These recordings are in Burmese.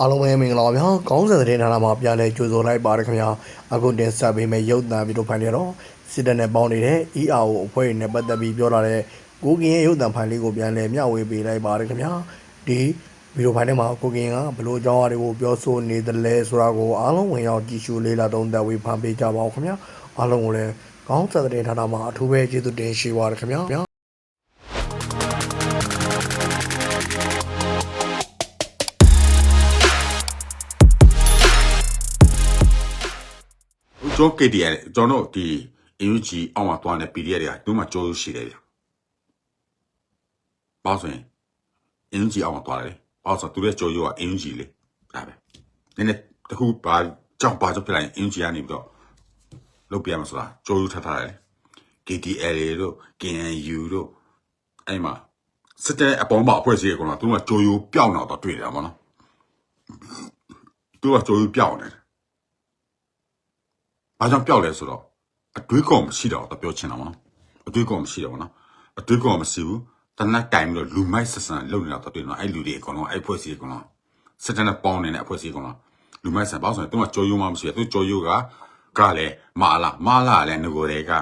အားလုံးပဲမင်္ဂလာပါဗျာကောင်းစံတဲ့ဌာနမှာပြန်လဲကြိုဆိုလိုက်ပါတယ်ခင်ဗျာအခုတင်ဆက်ပေးမယ့်ရုပ်သံဗီဒီယိုဖိုင်တွေတော့စစ်တပ်နဲ့ပေါင်းနေတဲ့ ERO အဖွဲ့တွေနဲ့ပတ်သက်ပြီးပြောလာတဲ့ကိုကင်ရဲ့ရုပ်သံဖိုင်လေးကိုပြန်လဲမျှဝေပေးလိုက်ပါတယ်ခင်ဗျာဒီဗီဒီယိုဖိုင်ထဲမှာကိုကင်ကဘလို့အကြောင်းအရာတွေကိုပြောဆိုနေတယ်လဲဆိုတာကိုအားလုံးဝင်ရောက်ကြည့်ရှုလေးလာသုံးသပ်ဝေဖန်ပေးကြပါဦးခင်ဗျာအားလုံးကိုလည်းကောင်းစံတဲ့ဌာနမှာအထူးပဲကျေးဇူးတင်ရှိပါတယ်ခင်ဗျာ ကျွန်တော် KTR ကျွန်တော်ဒီ UG အောင်မှာတွားနေ PDF တွေကသူမှကြိုးရှိတယ်ဗျ။ဘာဆိုရင် UG အောင်မှာတွားတယ်။ဘာဆိုသူရဲ့ကြိုးရိုးက UG လေဒါပဲ။နည်းနည်းတခုပါကြောက်ပါကြောက်ပြလိုက် UG ကနေပြီးတော့လုတ်ပြရမှာဆိုတာကြိုးရိုးထပ်ထားတယ်။ KTL တို့ KNU တို့အဲ့မှာစစ်တဲ့အပေါင်းပါအဖွဲ့အစည်းကောင်ကသူကကြိုးရိုးပျောက်တော့တွေ့တယ်ဗောနော်။သူကကြိုးရိုးပျောက်နေတယ်။ ဘာကြောင့်ပျောက်လဲဆိုတော့အတွေးကောင်မရှိတော့တော့ပြောချင်တာမနော်။အတွေးကောင်မရှိတော့ဘူးနော်။အတွေးကောင်မရှိဘူး။တနက်ကင်ပြီးတော့လူမိုက်ဆက်ဆံလုပ်နေတာတော့တွေ့နော်။အဲ့လူတွေအကုန်လုံးအဲ့ဖွဲ့စီအကုန်လုံးစစ်တပ်နဲ့ပေါင်းနေတဲ့အဖွဲ့စီအကုန်လုံးလူမိုက်ဆက်ပေါ့ဆိုရင်သူကကြော်ယိုးမှမရှိဘူး။သူကြော်ယိုးကကလည်းမာလာမာလာလည်းငကိုတွေက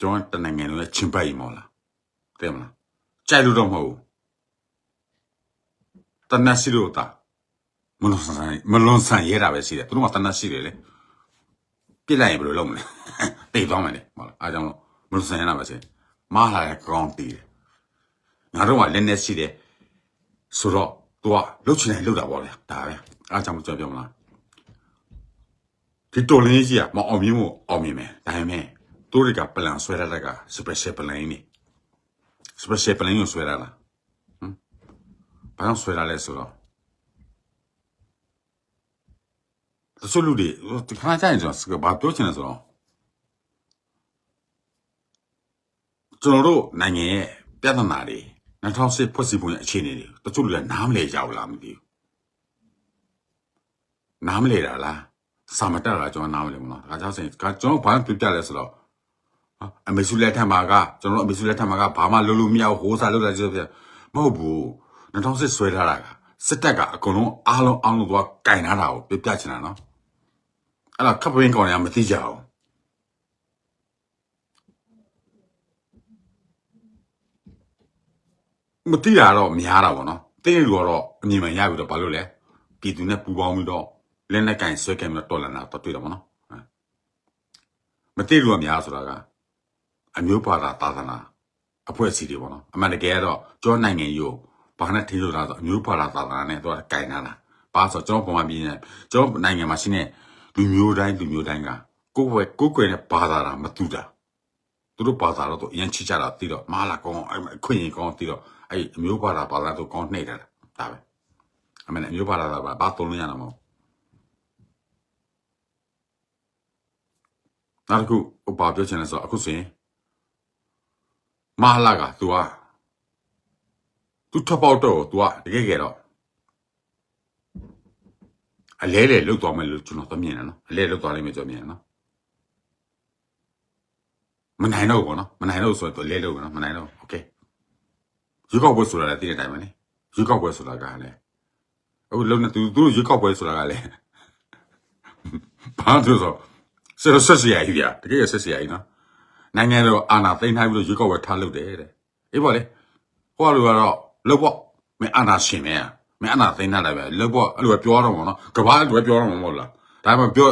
ကျွန်တော်တနင်္ဂနွေလုံးနဲ့ချင်းပိုက်မော်လား။တဲ့မလား။ကြိုက်လို့တော့မဟုတ်ဘူး။တနက်စီလို့တာ မလွန်ဆန်မလွန်ဆန်ရဲတာပဲရှိတယ်သူတို့ကတနတ်ရှိတယ်လေပြစ်လိုက်ရင်ဘယ်လိုလုပ်မလဲတိတ်သွားမယ်လေဟုတ်လားအားကြောင့်လို့မလွန်ဆန်ရဲတာပဲရှိတယ်မားလာတဲ့ကောင်းတည်တယ်ငါတို့ကလက်နဲ့ရှိတယ်ဆိုတော့ तू ကလှုပ်ချင်တယ်လှုပ်တာပေါ့လေဒါပဲအားကြောင့်မကြောက်ပြောမလားဒီတော်လင်းကြီးကမအောင်မြင်မို့အောင်မြင်မယ်ဒါပေမဲ့သူတွေကပလန်ဆွဲရတာက special plan နေ special plan ကိုဆွဲရတာဟမ်ဘာလို့ဆွဲရလဲဆိုတော့ တချို့လူတွေဒီခါကျရင်ကျွန်တော်စကားဘာပြောချင်လဲဆိုတော့ကျွန်တော်တို့နိုင်ငံရဲ့ပြဿနာတွေ2010ဖွဲ့စည်းပုံရဲ့အခြေအနေတွေတချို့လူကနားမလဲကြဘူးလားမသိဘူးနားမလဲတာလားစာမတက်တာကျွန်တော်နားမလဲဘူးနော်ဒါကြောင့်စင်ကကျွန်တော်ဘာပြပြလဲဆိုတော့အမေစုလက်ထက်မှာကကျွန်တော်တို့အမေစုလက်ထက်မှာကဘာမှလုပ်လို့မရဘူးဟိုးစားလုပ်တာကြည့်ပြမဟုတ်ဘူး2010ဆွဲထားတာကစစ်တပ်ကအကုန်လုံးအားလုံးအားလုံးတော့ကင်ထားတာကိုပြပြချင်တာနော် အဲ့တော့ခပ်ပင်းကောင်တွေကမသိကြအောင်မသိတာတော့များတာပေါ့နော်တင်းလူကတော့အမြင်မှန်ရပြီတော့ဘာလို့လဲပြည်သူနဲ့ပူပေါင်းပြီးတော့လက်နဲ့ကင်ဆွဲကင်ပြီးတော့တော်လန်တာတော့တွေ့တော့ပေါ့နော်ဟမ်မသိလူကများဆိုတာကအမျိုးဘာသာသာသနာအဖွဲ့အစည်းတွေပေါ့နော်အမှန်တကယ်ကတော့ကျောင်းနိုင်ငံယူဘာနဲ့ထင်းလို့လားဆိုအမျိုးဘာသာသာသနာနဲ့တော့ကင်နာတာဘာဆိုကျွန်တော်ပုံမှန်ပြင်းနေကျွန်တော်နိုင်ငံမှာရှိနေ လူမျိုးတိုင်းလူမျိုးတိုင်းကကိုယ်ဝဲကိုယ်ကွယ်နဲ့ဘာသာတာမတူတာသူတို့ဘာသာတော့သူအရင်ချစ်ကြတာတီးတော့မာလာကောင်းအဲ့အခွင့်ရင်ကောင်းတီးတော့အဲ့အမျိုးဘာသာဘာသာသူကောင်းနှိမ့်တယ်ဒါပဲအမေအမျိုးဘာသာဘာဘာသုံးလို့ရတာမဟုတ်နောက်တစ်ခုဟိုဘာပြောချင်လဲဆိုတော့အခုဆိုရင်မာလာက तू อ่ะ तू ထပ်ပေါက်တော့ तू อ่ะတကယ်ကြတော့ အလဲလေလုတ်သွားမယ်လို့ကျွန်တော်သမြင်တယ်နော်အလဲလုတ်သွားလိမ့်မယ်ကျွန်တော်မြင်တယ်နော်မနိုင်တော့ဘူးနော်မနိုင်တော့ဆိုတော့လဲလုတ်နော်မနိုင်တော့โอเคရွေးကောက်ပွဲဆိုတာလည်းသိတဲ့အတိုင်းပဲလေရွေးကောက်ပွဲဆိုတာကလည်းအခုလုံးနေသူသူတို့ရွေးကောက်ပွဲဆိုတာကလည်းဘာလို့ဆိုဆက်ဆက်စရာကြီးပြတကယ်ဆက်စရာကြီးနော်နိုင်ငံတော်အာဏာသိမ်းထားပြီးတော့ရွေးကောက်ပွဲထားလုပ်တယ်တဲ့အေးပေါ့လေဟိုကလူကတော့လုတ်ပေါ့မင်းအာဏာရှင်မဲ မင်းအာဏာသိမ်းထားတယ်ပဲလုတ်ပေါ့အဲ့လိုပဲပြောတော့မှာနော်ကဘာအဲ့လိုပဲပြောတော့မှာမဟုတ်လားဒါမှမပြော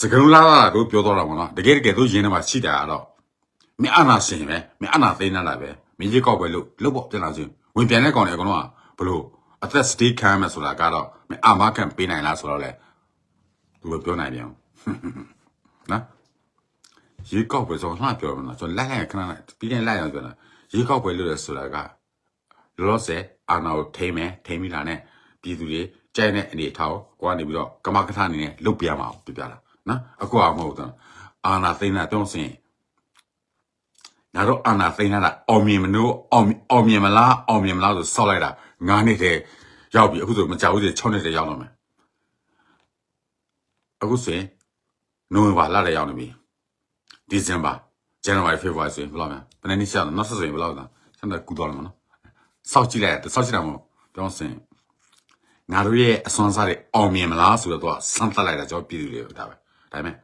စကလုံးလာတာတို့ပြောတော့တာပေါ့နော်တကယ်တကယ်သူရင်းထဲမှာရှိတာကတော့မင်းအာဏာရှင်ပဲမင်းအာဏာသိမ်းထားတာပဲမင်းရွေးကောက်ပွဲလို့လုတ်ပေါ့ပြန်လာချင်းဝင်ပြန်တဲ့ကောင်တွေအကုန်လုံးကဘလို့အသက်စတေးခံရမယ်ဆိုတာကတော့မင်းအာမခံပေးနိုင်လားဆိုတော့လေသူကပြောနိုင်ပြန်နော်ရေကောက်ပွဲဆိုတော့လှပြောမှာကျွန်တော်လိုက်လိုက်ခဏလိုက်ပြီးရင်လိုက်အောင်ပြောတာရေကောက်ပွဲလို့လဲဆိုတာက လောလောဆယ်အာနာကိုထိမ့်မယ်ထိမ့်ပြီးတာနဲ့ပြည်သူတွေကြိုက်တဲ့အနေထားကိုကိုကနေပြီးတော့ကမကထအနေနဲ့လုတ်ပြရမှာပြပြတာနော်အခုကမဟုတ်တော့အာနာသိန်းတာတုံးစင်ငါတို့အာနာသိန်းတာအောင်မြင်မလို့အောင်အောင်မြင်မလားအောင်မြင်မလားဆိုစောက်လိုက်တာငါးနှစ်တည်းရောက်ပြီအခုဆိုမကြောက်ဘူး6နှစ်တည်းရောက်တော့မယ်အခုဆိုရင်နိုဝင်ဘာလတည်းရောက်နေပြီ December January February ဆိုရင်ဘယ်လောက်များဘယ်နှစ်နှစ်ရှာတော့နောက်ဆက်ဆိုရင်ဘယ်လောက်လဲဆက်တော့ကူတော့မှာနော် စောက်ကြည့်လိုက်တယ်စောက်ကြည့်တာမဟုတ်ပြောစင်ငါတို့ရဲ့အစွမ်းစားတွေအောင်မြင်မလားဆိုတော့သူကစမ်းသပ်လိုက်တာကျွန်တော်ပြည်သူတွေကိုဒါပဲဒါပေမဲ့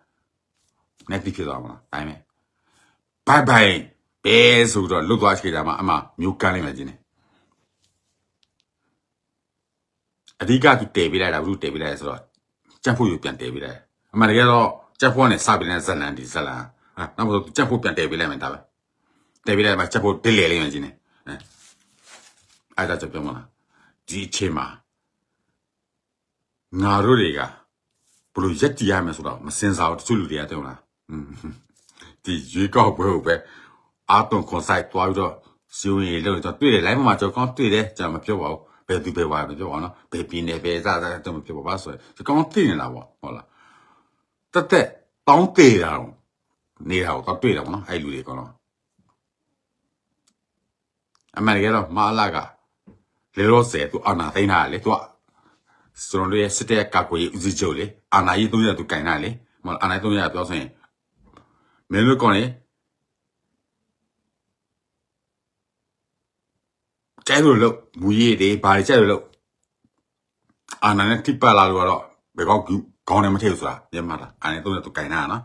net ဖြစ်သွားမှာလားဒါပေမဲ့ bye bye ပဲဆိုတော့လွတ်သွားချိန်တာမှအမှမျိုးကန်းလိုက်မှကျင်းတယ်အဓိကသူတည်ပေးလိုက်တာဘူးတည်ပေးလိုက်ဆိုတော့ကြက်ဖို့ယူပြန်တည်ပေးလိုက်အမှန်တကယ်တော့ကြက်ဖို့နဲ့စပင်းနဲ့ဇလန်ဒီဇလန်ဟာနောက်မှကြက်ဖို့ပြန်တည်ပေးလိုက်မှဒါပဲတည်ပေးလိုက်မှကြက်ဖို့ဒစ်လေလေးမှကျင်းတယ် အဲအဲ့ဒါကြောင့်ပြောမလားဒီအချိန်မှာငါတို့တွေကဘလို့ရက်တီရမယ်ဆိုတော့မစင်စားဘူးတချို့လူတွေကတဲ့မလားอืมဒီရွေးကောက်ပွဲကိုပဲအာတုံခွန်ဆိုင်တွားပြီးတော့စီဝင်လို့တော့တွေ့တယ် live မှာကျွန်တော်ကောင်းတွေ့တယ်ကျွန်တော်မပြောပါဘူးဘယ်သူပဲဝါမပြောပါဘူးနော်ဘယ်ပြင်းနေဘယ်စားစားတော့မပြောပါဘူးဆိုရင်ကျွန်တော်သိနေတာပေါ့ဟုတ်လားတက်တက်တောင်းတေတာတော့နေတာတော့တွေ့တယ်ပေါ့နော်အဲ့လူတွေကောနော်အမေရိကတော့မာလာက လေရောဆယ်သူအနာသိန်းတာလေသူကစရုံရဲ့စစ်တဲ့ကာကွယ်ရေးဦးစီးချုပ်လေအာနာကြီး300သူကင်တာလေမဟုတ်အာနာကြီး300ပြောဆိုရင်မင်းတို့ကောင်းလေကျဲလို့လို့မူရည်တွေဘာတွေကျဲလို့လို့အာနာနဲ့တိပတ်လာလို့ကတော့ဘယ်ကောက်ခေါင်းနဲ့မထည့်ဘူးဆိုတာမြန်မာလားအာနဲ့တော့သူကင်နာနော်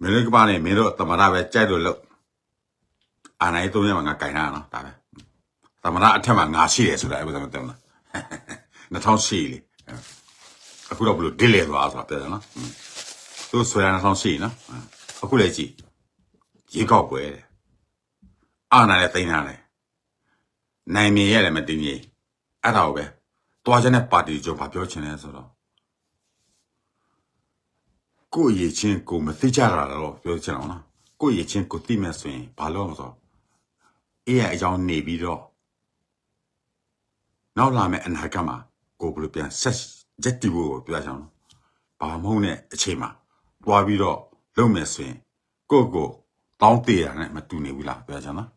မင်းတို့ကပါနေမင်းတို့တမရပဲကျဲလို့လို့အာနာရဲ့သုံးရမှာငါကင်နာနော်ဒါပဲ တမရအထက်မှာငါရှိတယ်ဆိုတာအဲ့ဒါမသိဘူးလား2008လေအခုတော့ဘလို့ဒစ်လေသွားဆိုတာပြောတယ်နော်သူဆွဲရအောင်ရှိနော်အခုလည်းကြည့်ရေကောက်ပွဲတဲ့အာနာလည်းတိန်နာလည်းနိုင်မြင်ရဲ့လည်းမတင်ကြီးအဲ့ဒါကိုပဲတွားချက်နဲ့ပါတီကြောဘာပြောချင်လဲဆိုတော့ကိုယ့်ရည်ချင်းကိုမသိကြတာတော့ပြောချင်အောင်နော်ကိုယ့်ရည်ချင်းကိုသိမဲ့ဆိုရင်ဘာလို့မဆိုအေးရအကြောင်းနေပြီးတော့ နောက်လာမယ့်အနာဂတ်မှာကိုဘယ်လိုပြန်ဆက်ရက်တီဖို့ပြောချင်အောင်ဘာမဟုတ်နဲ့အချိန်မှာတွားပြီးတော့လုပ်မယ်ဆိုရင်ကိုယ့်ကိုယ်တောင်းတရနဲ့မတူနေဘူးလားပြောချင်နော်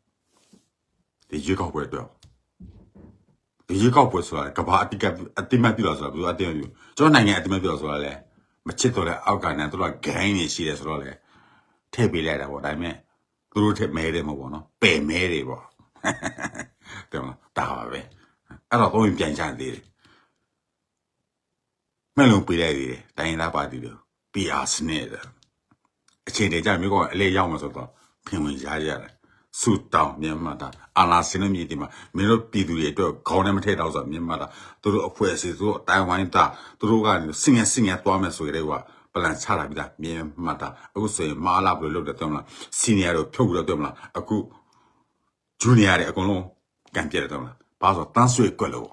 ဒီရွေးကောက်ပွဲအတွက်ဒီရွေးကောက်ပွဲဆိုတာကဘာအတိကအတိမတ်ပြလို့ဆိုတာဘယ်လိုအတိမတ်ပြကျွန်တော်နိုင်ငံအတိမတ်ပြလို့ဆိုတာလဲမချစ်တော့တဲ့အောက်ကနဲ့သူတို့ကဂိုင်းနေရှိတယ်ဆိုတော့လေထည့်ပေးလိုက်တာပေါ့ဒါပေမဲ့သူတို့ထည့်မဲတယ်မဟုတ်ဘောနော်ပယ်မဲတယ်ပေါ့တယ်မလားဒါပါပဲ အဲ့တော့ဘုံပြန်ချသေးတယ်မဲ့လုံးပေးလိုက်သေးတယ်တိုင်းရင်းသားပါတီတို့ PR စနစ်တယ်အချိန်တည်းကျမျိုးကအလေရောက်မှာဆိုတော့ဖင်ဝင်ရရတယ်ဆူတောင်းမြန်မာတာအာလာစင်းမြေဒီမှာမင်းတို့ပြည်သူတွေအတွက်ခေါင်းနဲ့မထည့်တော့ဆိုတော့မြန်မာတာသူတို့အဖွဲ့အစည်းသူတို့တိုင်ဝမ်တာသူတို့ကစင်ရစင်ရသွားမယ်ဆိုကြတဲ့ကပလန်ချလာပြီးသားမြန်မာတာအခုဆိုရင်မာလာဘယ်လိုလုပ်တယ်တော့မလားစီနီယာတို့ဖြုတ်ပြီးတော့တော့မလားအခုဂျူနီယာတွေအကုန်လုံးကံပြတယ်တော့မလား ဘာလို့တန်းဆွေကွက်လို့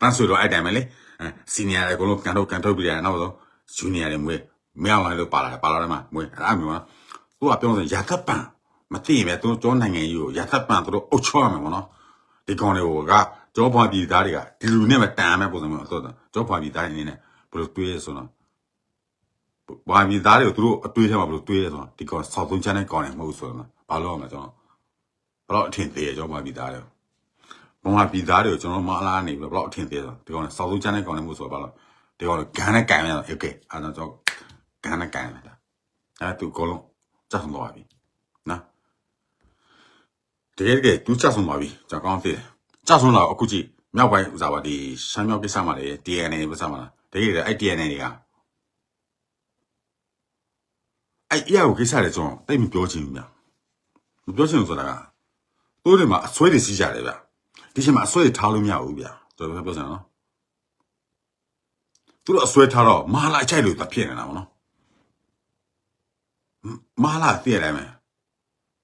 တန်းဆွေတော့အဲ့တိုင်းပဲလေစီနီယာတွေအကုန်လုံးကန်ထုတ်ကန်ထုတ်ပြီးတယ်နောက်တော့ဂျူနီယာတွေမွေးမရအောင်လို့ပါလာတယ်ပါလာတယ်မှာမွေးအဲ့ဒါမျိုးနော်သူကပြောဆိုရာသက်ပံမသိရင်ပဲသူကျောင်းနိုင်ငံကြီးကိုရာသက်ပံသူတို့အုပ်ချောရမယ်ဗောနော်ဒီကောင်တွေကကျောဖွာပြည်သားတွေကဒီလူနဲ့မတန်မဲ့ပုံစံမျိုးတော့ကျောဖွာပြည်သားတွေအနေနဲ့ဘယ်လိုတွေးရဆိုတော့ဘာပြည်သားတွေကိုသူတို့အတွေးထဲမှာဘယ်လိုတွေးရဆိုတော့ဒီကောင်ဆောက်သုံးချမ်းတဲ့ကောင်တွေမဟုတ်ဆိုတော့ဘာလို့အောင်လဲကျွန်တော် ဘယ်တော့အထင်သေးရကျောဖွာပြည်သားတွေ ဘုံကပြည်သားတွေကိုကျွန်တော်မအားနေပြီဘယ်တော့အထင်သေးလဲဒီကောင်နဲ့စောက်စုချမ်းတဲ့ကောင်နဲ့မို့ဆိုတော့ဘာလို့ဒီကောင်ကဂန်နဲ့ကန်ရတော့โอเคအဲ့တော့ကျွန်တော်ဂန်နဲ့ကန်ရတာအဲ့သူကောလုံးစက်ဆုံးသွားပြီနော်တကယ်တကယ်သူစက်ဆုံးသွားပြီကျွန်တော်ကောင်းသိတယ်စက်ဆုံးတော့အခုကြည့်မြောက်ပိုင်းဥစားပါဒီရှမ်းမြောက်ကိစ္စမှာလေ DNA ပစမှာလားတကယ်တည်းအဲ့ DNA တွေကအဲ့အရာကိုကိစ္စတွေကျွန်တော်တိတ်မပြောချင်ဘူးဗျမပြောချင်ဘူးဆိုတာက တိုးတယ်မှာအဆွဲတွေစီးကြတယ်ဗျဒီချိန်မှာအဆွဲထားလို့မရဘူးဗျာကျွန်တော်ပြောစမ်းနော်သူတို့အဆွဲထားတော့မာလာချိုက်လို့တဖြစ်နေတာဗောနော်မာလာသိရတယ်မယ်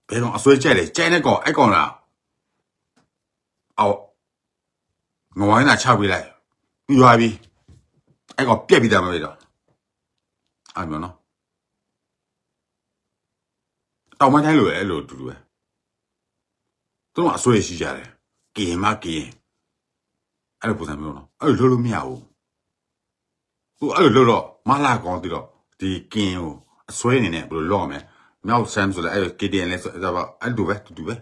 ဘယ်တော့အဆွဲချိုက်လဲချိုက်တဲ့ကောင်အဲ့ကောင်လားအော်ငဝိုင်းလာချပေးလိုက်ပြီးသွားပြီအဲ့ကောင်ပြက်ပြီးသားမပဲတော့အဲ့မျိုးနော်တောင်မတိုင်းလို့အဲ့လိုတူတူပဲ သူတို့အဆွဲရှိကြတယ်ကရင်မကရင်အဲ့လိုပုံစံမျိုးနော်အဲ့လိုလုပ်လို့မရဘူးသူအဲ့လိုလုပ်တော့မလာကောင်းတိတော့ဒီကရင်ကိုအစွဲနေနဲ့ဘယ်လိုလုပ်ရမလဲမြောက်ဆမ်ဆိုလည်းအဲ့ KDN လဲဆိုအဲ့ဒါအဲ့လိုပဲတူတူပဲ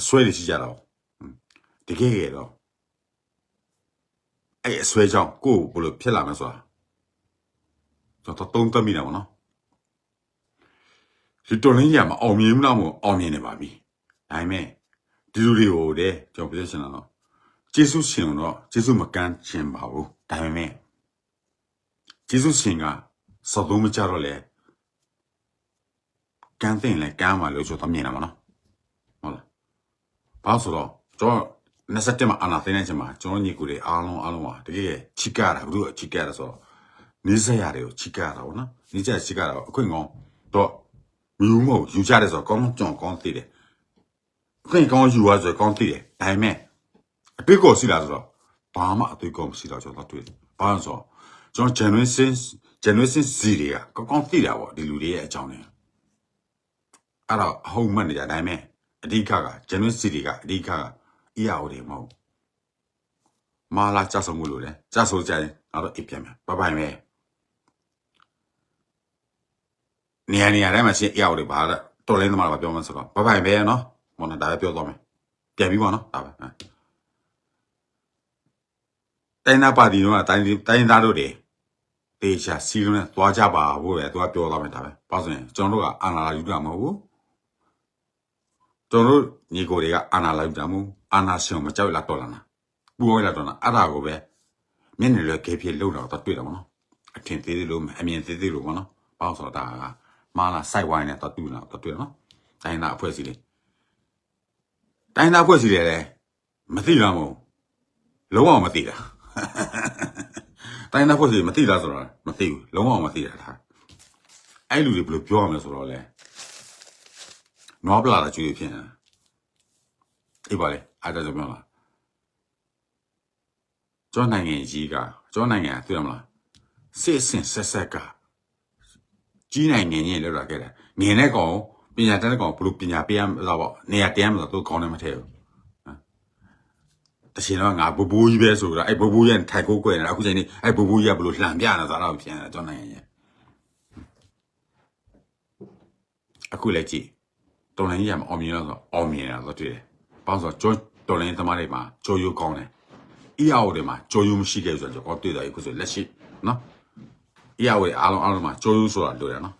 အစွဲတွေရှိကြတော့တကယ်ရတော့အဲ့အစွဲကြောင့်ကိုယ်ဘယ်လိုဖြစ်လာမလဲဆိုတာကျွန်တော်တုံးတက်မိတာပေါ့နော်ဒီတော်လင်းရမှာအောင်မြင်မလားမအောင်မြင်နေပါပြီ ဒါပေမဲ့ဒီလူတွေကိုတဲ့ကျွန်တော်ပြောချင်တာတော့ကျေးဇူးရှင်တော့ကျေးဇူးမကမ်းချင်ပါဘူးဒါပေမဲ့ကျေးဇူးရှင်ကစောသုံးမကြတော့လေကမ်းတင်လေကမ်းပါလို့ဆိုတော့မြင်တာမနော်ဟုတ်လားဘာလို့ဆိုတော့ကျွန်တော်27မှာအာနာသိနေချင်မှာကျွန်တော်ညီကိုတွေအားလုံးအားလုံးပါတကယ်ချစ်ကြတာဘုရားချစ်ကြတာဆိုတော့နေစရာတွေကိုချစ်ကြတာဗောနော်နေစရာချစ်ကြတာအခွင့်ကောင်းတော့မယူမဟုတ်ယူကြတယ်ဆိုတော့ကောင်းကြောင်ကောင်းသိတယ်အ ခွင့်ကောင်းယူရဆိုတော့ကောင်းသိတယ်ဒါပေမဲ့အတွေ့ကိုရှိလာဆိုတော့ဘာမှအတွေ့ကိုမရှိတော့ကျွန်တော်တွေ့တယ်ဘာလို့ဆိုတော့ကျွန်တော် generation generation Z တွေကကောင်းကောင်းသိတာဗောဒီလူတွေရဲ့အကြောင်းတွေအဲ့တော့အဟုတ်မှတ်နေကြဒါပေမဲ့အဓိကက generation Z တွေကအဓိကက EAO တွေမဟုတ်ဘူးမာလာကြဆုံမှုလို့လေကြဆုံကြရင်ငါတို့အိပ်ပြန်မယ်ဘိုင်ဘိုင်ပဲနေရာနေရာတိုင်းမှာရှင်း EAO တွေပါတော့တော်လင်းသမားတွေပြောမှဆိုတော့ဘိုင်ဘိုင်ပဲနော် မော်နဒါပဲပြောသွားမယ်ပြန်ပြီးပါနော်ဒါပဲဟမ်တိုင်းနာပါတီတော့တိုင်းတိုင်းသားတို့တွေတေချာစီလုံးနဲ့သွားကြပါဘူးပဲသူကပြောသွားမယ်ဒါပဲဘာလို့ဆိုရင်ကျွန်တော်တို့ကအာနာလာယူတာမဟုတ်ဘူးကျွန်တော်တို့ညီကိုတွေကအာနာလာယူတာမဟုတ်ဘူးအာနာရှင်ကိုမကြောက်လာတော့လာနာပူအောင်လာတော့နာအဲ့ဒါကိုပဲမျက်နှာလွယ်ခေဖြစ်လုံတော့တော့တွေ့တယ်မနော်အထင်သေးသေးလို့အမြင်သေးသေးလို့မနော်ဘာလို့ဆိုတော့ဒါကမာလာစိုက်ဝိုင်းနဲ့တော့တူလာတော့တွေ့တယ်နော်တိုင်းသားအဖွဲ့အစည်းလေး တိုင်းသားအဖွဲ့အစည်းလေးလည်းမသိလားမဟုတ်လုံးဝမသိတာတိုင်းသားဖွဲ့စီမသိလားဆိုတော့မသိဘူးလုံးဝမသိတာဒါအဲ့လူတွေဘယ်လိုပြောရမလဲဆိုတော့လေနွားပလာတာကျွေးဖြစ်နေအေးပါလေအဲ့ဒါကြောင့်ပြောလားကျောင်းနိုင်ငံကြီးကကျောင်းနိုင်ငံသိရမလားစစ်စင်ဆက်ဆက်ကကြီးနိုင်ငံကြီးလောက်လာခဲ့တယ်ငင်တဲ့ကောင် ပညာတတ်တဲ့ကောင်ဘယ်လိုပညာပေးရမလဲပေါ့နေရာတရားမလို့သူကောင်းတယ်မထည့်ဘူးတချင်တော့ငါဘူဘူကြီးပဲဆိုတော့အဲ့ဘူဘူရဲ့ထိုင်ကိုကွယ်နေတာအခုချိန်นี้အဲ့ဘူဘူကြီးကဘလို့လှန်ပြနေတာဆိုတော့ပြန်တယ်ကျွန်တော်နိုင်ငံရဲ့အခုလည်းကြည့်တော်လိုင်းကြီးကမအောင်မြင်တော့ဆိုအောင်မြင်တာဆိုတွေ့တယ်။ဘာလို့ဆိုတော့တော်လိုင်းသမားတွေမှာကြော်ယူကောင်းတယ်။ EAO တွေမှာကြော်ယူမရှိခဲ့ဆိုတော့ကျွန်တော်တွေ့တယ်အခုဆိုလက်ရှိနော်။ EAO တွေအားလုံးအားလုံးမှာကြော်ယူဆိုတာတွေ့တယ်နော်။နော်။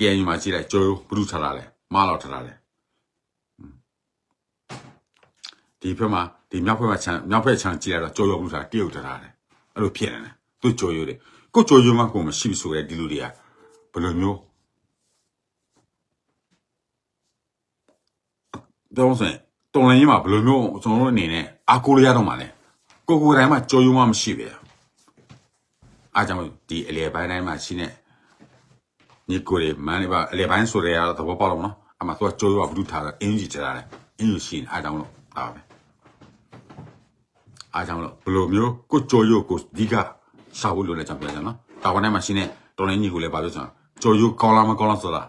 KNU မှာကြည့်လိုက်ကြော်ယူဘုရုထားတာလဲမလောက်ထားတာလဲဒီဘက်မှာဒီမြောက်ဘက်မှာခြံမြောက်ဘက်ခြံကြည့်ရတော့ကြော်ရွံ့မှုဆိုတာတရုတ်ထားတယ်အဲ့လိုဖြစ်နေတယ်သူကြော်ရွံ့တယ်ကိုကြော်ရွံ့မှကိုမရှိဘူးဆိုရဲဒီလူတွေကဘယ်လိုမျိုးတော့ဆိုရင်တော်လိုင်းကြီးမှာဘယ်လိုမျိုးကျွန်တော်တို့အနေနဲ့အာကိုရရတော့မှလဲကိုကိုတိုင်းမှာကြော်ရွံ့မှမရှိပဲအားကြောင့်ဒီအလေပိုင်းတိုင်းမှာရှိနေ ညီကိုတွေမန်နေပါအလေပိုင်းဆိုရဲရတော့သဘောပေါက်တော့မနော်အမှသူကကြော်ရွံ့ဘူးထားတယ်အင်းကြီးချတာတယ်အင်းကြီးရှိနေအားကြောင့်လို့ဒါပဲအားကြောင့်လို့ဘယ်လိုမျိုးကိုကြော်ရုပ်ကိုဒီကရှာဖို့လိုလဲကျွန်တော်ပြောကြနော်တာဝန်ထဲမှာရှင်းနေတော်လိုင်းကြီးကိုလည်းပါပြောချင်ကြော်ရုပ်ကောင်းလားမကောင်းလားဆိုတာ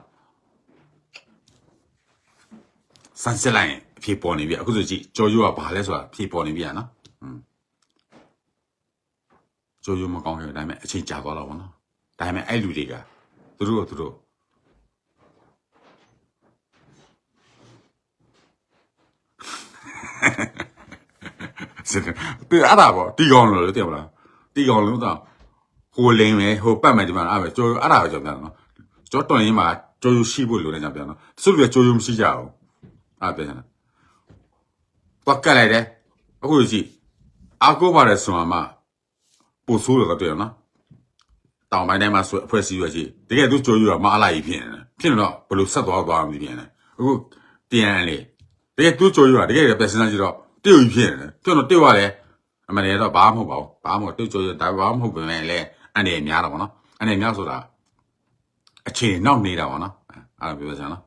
စမ်းစစ်လိုက်ရင်အဖြေပေါ်နေပြီအခုဆိုကြည့်ကြော်ရုပ်ကဘာလဲဆိုတာအဖြေပေါ်နေပြီနော်อืมကြော်ရုပ်မကောင်းခဲ့ဒါပေမဲ့အချိန်ကြာသွားတော့ဗောနော်ဒါပေမဲ့အဲ့လူတွေက သူတို့ကသူတို့စစ်တယ်သူအဲ့ဒါပေါ့တီကောင်လို့လေသိမလားတီကောင်လို့တော့ဟိုလိန်ပဲဟိုပတ်မယ်ဒီမှာအဲ့ပဲကြိုးအဲ့ဒါကိုကျွန်တော်ပြောနော်ကျွန်တော်တော်ရင်မှာကြိုးရှိဖို့လိုတယ်ကျွန်တော်ပြောနော်သူတို့ကကြိုးမရှိကြဘူးအဲ့ပြောချင်တာပတ်ကလိုက်တယ်အခုကြည့်အာကိုပါတယ်ဆိုမှပို့ဆိုးတော့တွေ့ရနော် တောင်ပိုင်းတိုင်းမှာဆိုအဖွဲ့စည်းရွက်ကြီးတကယ်သူကြိုးရမအားလိုက်ဖြစ်နေတယ်ဖြစ်နေတော့ဘယ်လိုဆက်သွားသွားမှမသိဖြစ်နေအခုတင်လေတကယ်သူကြိုးရတကယ်ပဲစဉ်းစားကြည့်တော့တရုတ်ဖြစ်နေတယ်ကျွန်တော်တရုတ်ကလည်းအမှန်တကယ်တော့ဘာမှမဟုတ်ပါဘူးဘာမှမဟုတ်တရုတ်ကြိုးရဒါဘာမှမဟုတ်ပဲလေအနေများတော့ဗောနော်အနေများဆိုတာအခြေနောက်နေတာဗောနော်အဲ့ဒါပြောချင်နော်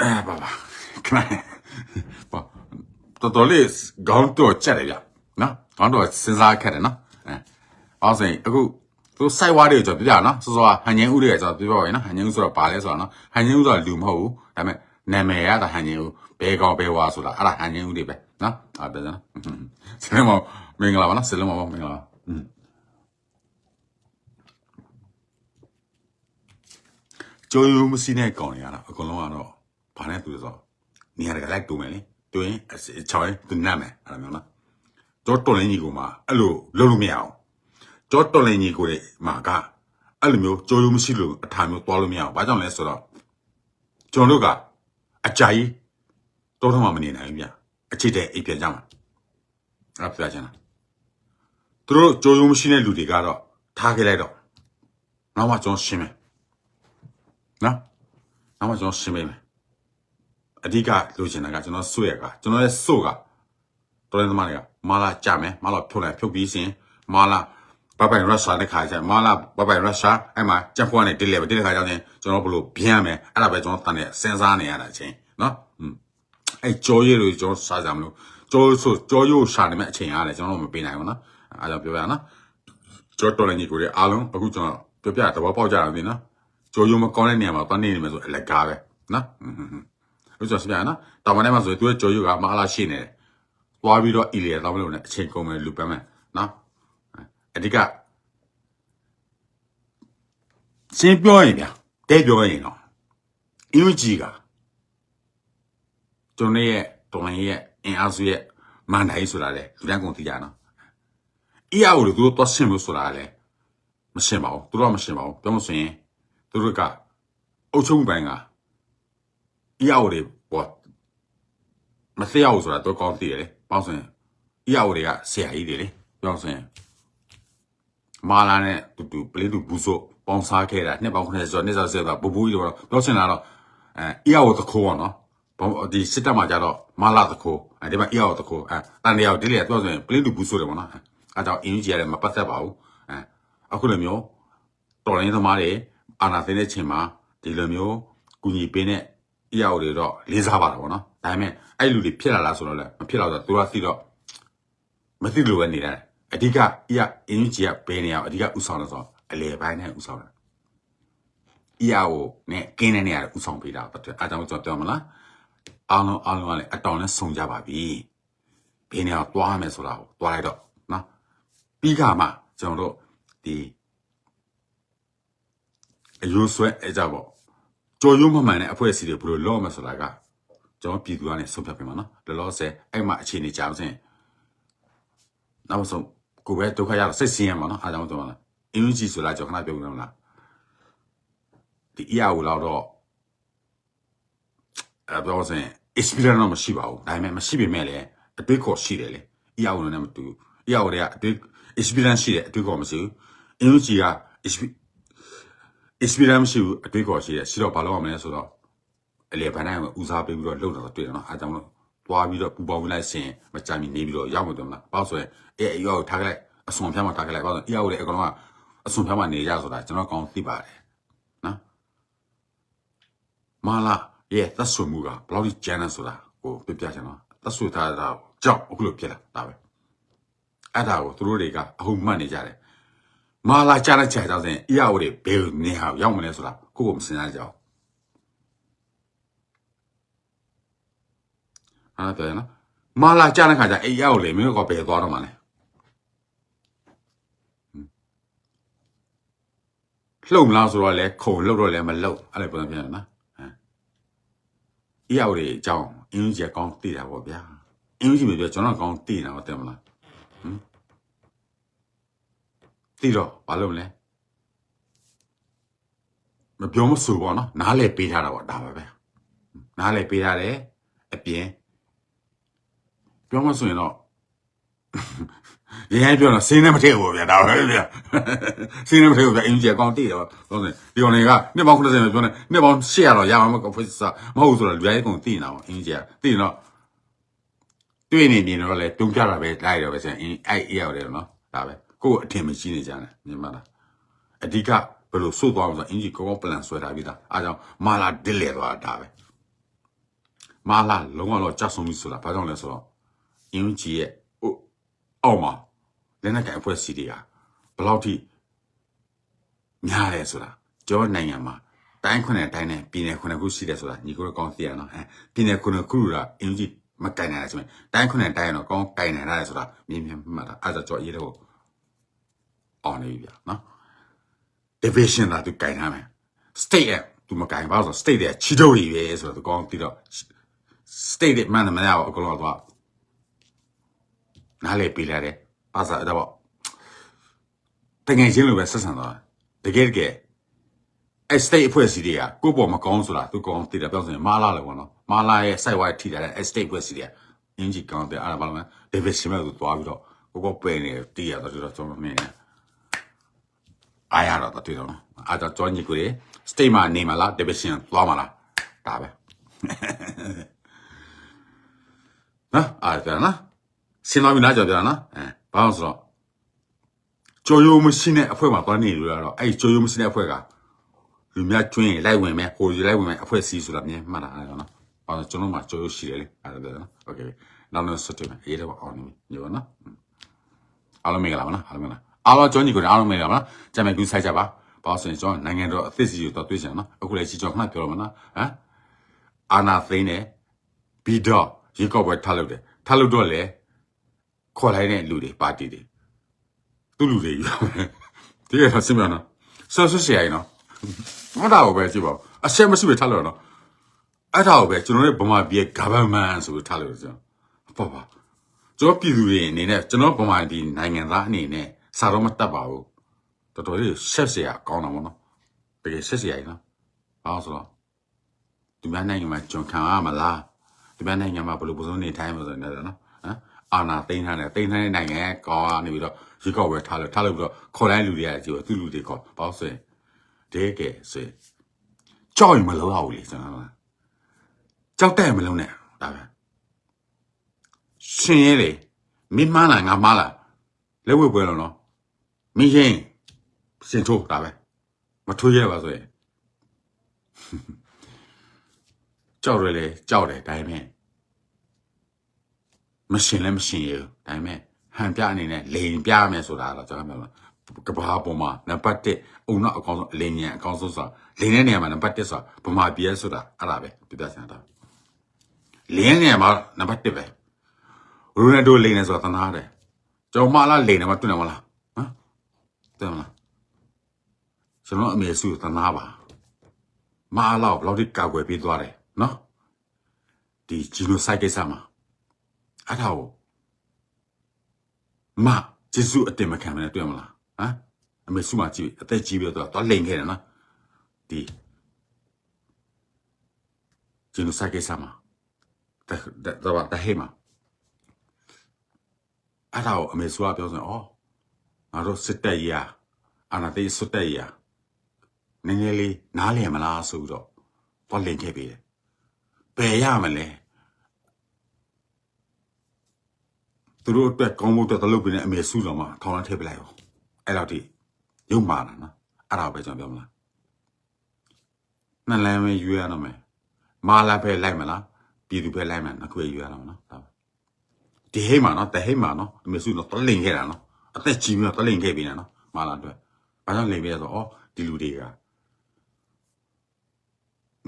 အဲဘာဘာခဏဘာတော်တော်လေးခေါင်းတော့ချက်တယ်ဗျ နော်ခေါင်းတော့စဉ်းစားခက်တယ်နော်အဲအောင်စင်အခုသူစိုက်ဝါးတွေကိုကျွန်တော်ပြောပြနော်စောစောဟန်ငင်းဥတွေကကျွန်တော်ပြောပြရနော်ဟန်ငင်းဥဆိုတော့ဘာလဲဆိုတော့နော်ဟန်ငင်းဥဆိုတာလူမဟုတ်ဘူးဒါပေမဲ့နာမည်ရတာဟန်ငင်းဥဘဲကောင်ဘဲဝါဆိုတာအဲ့ဒါဟန်ငင်းဥတွေပဲနော်အဲ့ဒါနော်စလုံးမမင်္ဂလာပါနော်စလုံးမမင်္ဂလာอืมကြိုးယူမစီနဲ့ကောင်နေရတာအကုန်လုံးကတော့ဘာနဲ့တူလဲဆိုတော့နေရာတကလိုက်တူမယ်လေတူရင်ချောင်းသူနားမယ်အဲ့လိုမျိုးနော် တော့တော်လင်းကြီးကိုမှအဲ့လိုလုံးလို့မရအောင်ကျော်တော်လင်ကြီးကိုလေမာကအဲ့လိုမျိုးကြောရုံမရှိလို့အထာမျိုးသွားလို့မရဘူးဘာကြောင့်လဲဆိုတော့ကျွန်တော်တို့ကအကြိုက်တောထုံးမှမနေနိုင်ဘူးဗျအခြေတဲ့အိပ်ပြန်ကြမှာအဲ့ပြချင်တာသူတို့ကြောရုံမရှိတဲ့လူတွေကတော့ထားခဲ့လိုက်တော့နောက်မှကျွန်တော်ရှင်းမယ်နော်နောက်မှကျွန်တော်ရှင်းပေးမယ်အဓိကလိုချင်တာကကျွန်တော်ဆွဲရကကျွန်တော်ရဲ့စို့က တော်လည်းသမားတွေကမာလာကြမယ်မာလာဖြုတ်လိုက်ဖြုတ်ပြီးစဉ်မာလာပပိုင်ရုရှားတဲ့ခါကျမာလာပပိုင်ရုရှားအဲ့မှာကြက်ဖွားနဲ့တိလဲပဲတိလဲခါကြောင့်ကျွန်တော်ဘလို့ဗျမ်းမယ်အဲ့ဒါပဲကျွန်တော်တန်နေစဉ်းစားနေရတာချင်းနော်အဲ့ကြောရဲတွေကျွန်တော်စားကြမလို့ကြောဆိုကြောရိုးရှာနေမဲ့အချိန်အားလည်းကျွန်တော်မပေးနိုင်ဘူးနော်အဲ့ဒါပြောပြရနော်ကျွန်တော်တော်လည်းညီကိုတွေအားလုံးအခုကျွန်တော်ပြောပြတဘောပေါက်ကြတာမြင်နော်ကြောရိုးမကောင်းတဲ့နေရာမှာတန်းနေနေမယ်ဆိုအလကားပဲနော်ဟုတ်ကျွန်တော်ပြရနော်တာဝန်ထဲမှာဆိုသူရဲ့ကြောရိုးကမဟာလာရှိနေတယ် သွားပြီးတော့အီလီယာတောင်းမလို့နဲ့အချိန်ကုန်မယ်လူပန်းမယ်နော်အဓိကရှင်းပြောရင်ဗျာတဲ့ပြောရင်တော့အင်ဂျီကကျွန်တော်ရဲ့တော်လိုင်းရဲ့အင်အားစုရဲ့မန်တိုင်းဆိုတာလေလူတန်းကုန်သိကြနော်အီယာကိုသူတို့တော့ဆင်လို့ဆိုတာလေမရှင်းပါဘူးသူတို့ကမရှင်းပါဘူးပြောမဆိုရင်သူတို့ကအုတ်ချုံပိုင်းကအီယာကိုတွေပေါ့မသိရဘူးဆိုတာတော့ကောင်းသိတယ်လေ ပေါင်းစင်အီယာအိုတွေကဆရာကြီးတွေလေပြောင်းစင်မာလာနဲ့တူတူပလေးတူဘူးဆိုပေါင်းစားခဲ့တာနှစ်ပေါင်း90ကျော်နှစ်ဆက်ဆက်တာဘူဘူးကြီးတော့ပြောချင်တာတော့အဲအီယာအိုတခိုးပေါ့နော်ဘောဒီစစ်တပ်မှာကြတော့မာလာတခိုးအဲဒီမှာအီယာအိုတခိုးအဲတန်တရာကိုဒီလေပြောဆိုရင်ပလေးတူဘူးဆိုတယ်ပေါ့နော်အဲဒါကြောင့်အင်းကြီးရတယ်မပတ်သက်ပါဘူးအဲအခုလိုမျိုးတော်လိုင်းသမားတွေအာနာသိတဲ့ချိန်မှာဒီလိုမျိုးကုညီပေးတဲ့အ ရာတွေတော့လေးစားပါတာပေါ့နော်ဒါပေမဲ့အဲ့လူတွေဖြစ်လာလားဆိုတော့လည်းမဖြစ်တော့ဆိုသူကသိတော့မသိလို့ပဲနေတယ်အဓိကအရာအင်းကြီးကဘယ်နေရာအဓိကဥဆောင်လို့ဆိုတော့အလေပိုင်းနဲ့ဥဆောင်တယ်အရာကိုနဲ့ကင်းတဲ့နေရာကိုဥဆောင်ပေးတာပေါ့တဲ့အားကြောင့်ကျွန်တော်ပြောမလားအားလုံးအားလုံးကလည်းအတောင်နဲ့စုံကြပါပြီဘယ်နေရာသွားရမယ်ဆိုတာကိုသွားလိုက်တော့နော်ပြီးခါမှကျွန်တော်တို့ဒီအယူဆွဲအကြပေါ့ ကြော်ရုံးမမှန်တဲ့အဖွဲ့အစည်းတွေဘယ်လိုလုပ်မလဲဆိုတာကကျွန်တော်ပြည်သူကနေဆုံးဖြတ်ပေးမှာနော်လောလောဆယ်အဲ့မှာအခြေအနေကြောင်စင်နောက်ဆုံးကိုပဲဒုက္ခရတော့စိတ်ဆင်းရမှာနော်အားကြောင့်တော့လားအင်းကြီးဆိုလာကျွန်တော်ခဏပြောပြမလားဒီအရာကိုတော့တော့အဲ့ပြောစင် experience တော့မရှိပါဘူးဒါပေမဲ့မရှိပေမဲ့လည်းအတွေ့ခေါ်ရှိတယ်လေအရာကိုလည်းမတူအရာကိုလည်းအတွေ့ experience ရှိတယ်အတွေ့ခေါ်မရှိဘူးအင်းကြီးက experience experience မရှိဘူးအတွေ့အခေါ်ရှိတယ်ရှိတော့ဘာလုပ်ရမလဲဆိုတော့အလေဘန်တိုင်းကိုဦးစားပေးပြီးတော့လှုပ်တော့တွေ့တယ်နော်အားကြောင့်လို့တွားပြီးတော့ပူပေါင်းပြီးလိုက်ရှင်မကြမ်းမီနေပြီးတော့ရောက်မှတယ်မလားဘာလို့ဆိုရင်အဲအရောထားခဲ့လိုက်အစွန်ဖျားမှာထားခဲ့လိုက်ဘာလို့အရောလည်းအကောင်ကအစွန်ဖျားမှာနေကြဆိုတာကျွန်တော်ကောင်းသိပါတယ်နော်မာလာရဲ့သတ်ဆွေမှုကဘယ်လောက်ကြီးကျန်းတယ်ဆိုတာကိုပြပြချင်တော့သတ်ဆွေထားတာကြောက်အခုလိုဖြစ်လာဒါပဲအဲ့ဒါကိုသူတို့တွေကအခုမှတ်နေကြတယ် မာလာကြားတဲ့ချိန်တော့စင်အရာဝတွေဘယ်နေဟာရောက်မလဲဆိုတာကိုယ့်ကိုမစင်စားကြအောင်အားတယ်နော်မာလာကြားတဲ့ခါကျအဲ့အရာကိုလေမင်းကဘယ်သွားတော့မှလဲလှုပ်မလားဆိုတော့လေခုံလှုပ်တော့လေမလှုပ်အဲ့လိုပုံစံပြန်နော်ဟမ်အရာတွေအကြောင်းအင်းကြီးကောင်းသိတာပေါ့ဗျာအင်းကြီးမျိုးပြောကျွန်တော်ကောင်းသိနေတာဟုတ်တယ်မလား သိတော့ဘာလုပ်မလဲမပြောမဆိုပေါ့နော်နားလေပေးထားတာပေါ့ဒါပါပဲနားလေပေးထားတယ်အပြင်ပြောမဆိုရင်တော့ရရင်ပြောတော့စင်းနေမထည့်ဘူးဗျာဒါပဲဗျာစင်းနေမထည့်ဘူးဗျာအင်ဂျီအကောင့်တည်တယ်ပေါ့ဟုတ်တယ်ဒီကောင်တွေကနှစ်ပေါင်း90ပဲပြောနေနှစ်ပေါင်း100တော့ရမှာမဟုတ်ဘူးစားမဟုတ်ဆိုတော့လူရိုင်းကုန်တည်နေတာပေါ့အင်ဂျီကတည်တော့တွေ့နေနေတော့လေတုံးကြတာပဲလိုက်တော့ပဲဆင်အဲ့အဲ့ရတယ်နော်ဒါပဲ ကိုယ်အထင်မရှိနေကြတယ်မြင်မလားအဓိကဘယ်လိုစိုးသွားအောင်ဆိုအင်ဂျီကောကောပလန်ဆွဲထားပြီးသားအားကြောင့်မာလာဒစ်လေသွားတာပဲမာလာလုံးဝတော့ကြဆုံပြီဆိုတာဘာကြောင့်လဲဆိုတော့အင်ဂျီရဲ့အောက်မှာလက်နက်ကိုင်အဖွဲ့အစည်းတွေကဘယ်လောက်ထိများတယ်ဆိုတာကျော်နိုင်ငံမှာတိုင်းခွနဲ့တိုင်းနဲ့ပြည်နယ်ခွနဲ့ခုရှိတယ်ဆိုတာညီကိုကောင်းသိရနော်အဲပြည်နယ်ခွနဲ့ခုကအင်ဂျီမကင်နိုင်တယ်ဆိုရင်တိုင်းခွနဲ့တိုင်းတော့ကောင်းကင်နိုင်ရတယ်ဆိုတာမြင်မြင်မှတ်တာအဲ့ဒါကြောင့်ရေးတော့ အောင်နေပြီဗျာနော် division လာသူကင်ထားမယ် state ရဲ့သူမကင်ပါဘူးဆို state ရဲ့ချီတိုတွေပဲဆိုတော့ကောင်းပြီးတော့ state ရဲ့မှန်တယ်မရဘူးအကုန်လုံးတော့နားလေပေးလိုက်တယ်ပါစားတော့တကယ်ချင်းလိုပဲဆက်ဆံသွားတတကယ်တကယ်အဲ့ state အဖွဲ့အစည်းတွေကကိုယ့်ပေါ်မကောင်းဆိုတာသူကောင်းသိတယ်ပြောဆိုရင်မာလာလေပေါ့နော်မာလာရဲ့ site wide ထိတာတဲ့ state အဖွဲ့အစည်းတွေကအင်ဂျီကောင်းတယ်အဲ့ဒါဘာလို့လဲ David Simon ကိုတွားပြီးတော့ကိုကောပယ်နေတည်ရတော့ကျွန်တော်မင်းနေ အားရတော့တွေ့တော့နော်အားတော့ကြောင်းကြီးကိုလေ state မှာနေမလား David Simon သွားမလားဒါပဲနော်အားကြနော်စင်တော်မီနာကြော်ပြနော်အဲဘာလို့ဆိုတော့ကြော်ရိုးမရှိတဲ့အဖွဲ့မှာသွားနေလို့ရတော့အဲ့ကြော်ရိုးမရှိတဲ့အဖွဲ့ကလူများကျွင်းရင်လိုက်ဝင်မယ်ဟိုလိုက်ဝင်မယ်အဖွဲ့စီးဆိုတာမြင်မှတ်တာအဲ့တော့နော်ဘာလို့ကျွန်တော်မှကြော်ရိုးရှိတယ်လေအဲ့ဒါပြောနော်โอเคနောက်တော့ဆွတ်တယ်အေးတော့အောင်နေပြီညောနော်အားလုံးမင်္ဂလာပါနော်အားလုံးမင်္ဂလာ အားလုံးကြောင်းကြီးကိုအားလုံးမင်္ဂလာပါနော်ကြံမဲ့ကူးဆိုင်ကြပါဘာလို့ဆိုရင်ကျွန်တော်နိုင်ငံတော်အသစ်စီကိုတော့တွေ့ချင်နော်အခုလည်းကြီးကြောခဏပြောရမှာနော်ဟမ်အာနာသိန်းနဲ့ဘီတော့ရေကောက်ပွဲထားလို့တယ်ထားလို့တော့လေခေါ်လိုက်တဲ့လူတွေပါတီတွေသူ့လူတွေယူဒီကတော့စင်မနော်ဆော့ဆော့ရှယ်ရင်နော်မတော်ဘူးပဲကြည့်ပါဦးအဆက်မရှိပဲထားလို့နော်အဲ့ဒါကိုပဲကျွန်တော်တို့ဗမာပြည် government ဆိုပြီးထားလို့ကျွန်တော်ပါပါကျွန်တော်ပြည်သူတွေအနေနဲ့ကျွန်တော်ဗမာပြည်နိုင်ငံသားအနေနဲ့ စာတော့မတတ်ပါဘူးတော်တော်လေးရှက်စရာကောင်းတာပေါ့နော်တကယ်ရှက်စရာကြီးနော်ဘာလို့ဆိုတော့ဒီမနိုင်ငံမှာကျွန်ခံရမလားဒီမနိုင်ငံမှာဘယ်လိုပုံစံနေထိုင်မှာဆိုနေတယ်နော်ဟမ်အာနာတိန်ထားတယ်တိန်ထားတဲ့နိုင်ငံကောင်းနေပြီးတော့ရေကောက်ပဲထားလို့ထားလို့ပြီးတော့ခေါ်တိုင်းလူတွေကကြည့်ပါသူ့လူတွေကောဘာလို့ဆိုရင်တဲကဲဆိုရင်ကြောက်ရင်မလုံးရဘူးလေကျွန်တော်ကြောက်တဲ့မလုံးနဲ့ဒါပဲရှင်ရဲလေမိမလားငါမလားလက်ဝဲပွဲလုံးနော် မင်းရင်စင်ထိုးဒါပဲမထွေးရပါဆိုရင်ကြောက်ရလေကြောက်တယ်ဒါပေမဲ့မရှင်လည်းမရှင်ရဘူးဒါပေမဲ့ဟန်ပြအနေနဲ့လိန်ပြမယ်ဆိုတာတော့ကျွန်တော်ပြောကဘာပေါ်မှာနံပါတ်1အုံနောက်အကောင်းဆုံးအလင်းညံအကောင်းဆုံးဆိုတာလိန်တဲ့နေရာမှာနံပါတ်1ဆိုတာဗမာပြည်ဆိုတာအဲ့ဒါပဲပြပြချင်တာလင်းနေရာမှာနံပါတ်1ပဲရိုနယ်ဒိုလိန်နေဆိုတာသနာတယ်ကျွန်တော်မလားလိန်နေမှာတွေ့နေမလားဟမ် တွေ့မလားကျွန်တော်အမေစုသနာပါမအားလောက်ဘယ်လောက်ထိကာကွယ်ပေးသွားတယ်နော်ဒီဂျီနိုဆိုက်ကိစ္စမှာအဲ့ဒါကိုမဂျေစုအတင်မခံမနဲ့တွေ့မလားဟမ်အမေစုမကြည့်အသက်ကြီးပြီးတော့တော့လိန်ခဲ့တယ်နော်ဒီဂျီနိုဆိုက်ကိစ္စမှာတတော့တဟေးမှာအဲ့ဒါကိုအမေစုကပြောဆိုရင်ဩ ငါတို့စစ်တပ်ရအာနာသိစစ်တပ်ရနည်းနည်းလေးနားလည်မလားဆိုပြီးတော့သွားလင်ခဲ့ပေးတယ်ဘယ်ရမလဲသူတို့အတွက်ကောင်းဖို့အတွက်တလုပ်ပေးနေအမေစုတော်မှာထောင်းလန်းထည့်ပလိုက်အောင်အဲ့လောက်ထိရုပ်မာတာနော်အဲ့ဒါပဲကျွန်တော်ပြောမလားနှစ်လမ်းပဲယူရတော့မယ်မာလာပဲလိုက်မလားပြည်သူပဲလိုက်မလားငါခွေယူရတော့မနော်ဒါဒီဟိတ်မှာနော်တဟိတ်မှာနော်အမေစုနော်တလင်ခဲ့တာနော် အသက်ကြီးပြီးတော့တလိန်ခဲ့ပြီနော်မာလာအတွက်ဘာကြောင့်လိန်ပြလဲဆိုတော့ဩဒီလူတွေက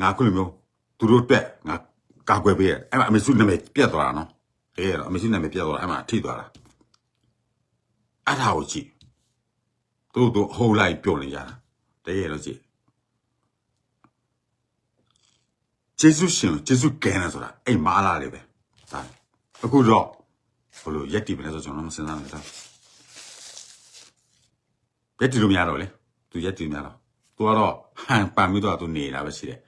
ငါခုလိုမျိုးသူတို့အတွက်ငါကာကွယ်ပေးရအဲ့မှာအမေစုနာမည်ပြတ်သွားတာနော်အေးအမေစုနာမည်ပြတ်သွားတာအဲ့မှာထိသွားတာအဲ့ဒါကိုကြည့်သူတို့ဟိုလိုက်ပြုတ်နေကြတာတကယ်တော့ကြည့်ဂျေစုရှင်ဂျေစုကဲနေဆိုတာအဲ့မာလာလေးပဲဒါအခုတော့ဘလို့ရက်တီပဲလဲဆိုကျွန်တော်မစဉ်းစားနေတာ ရက်တီလို့မရတော့လေသူရက်တီမရတော့သူကတော့ဟန်ပန်ပြီးတော့သူနေတာပဲရှိတယ်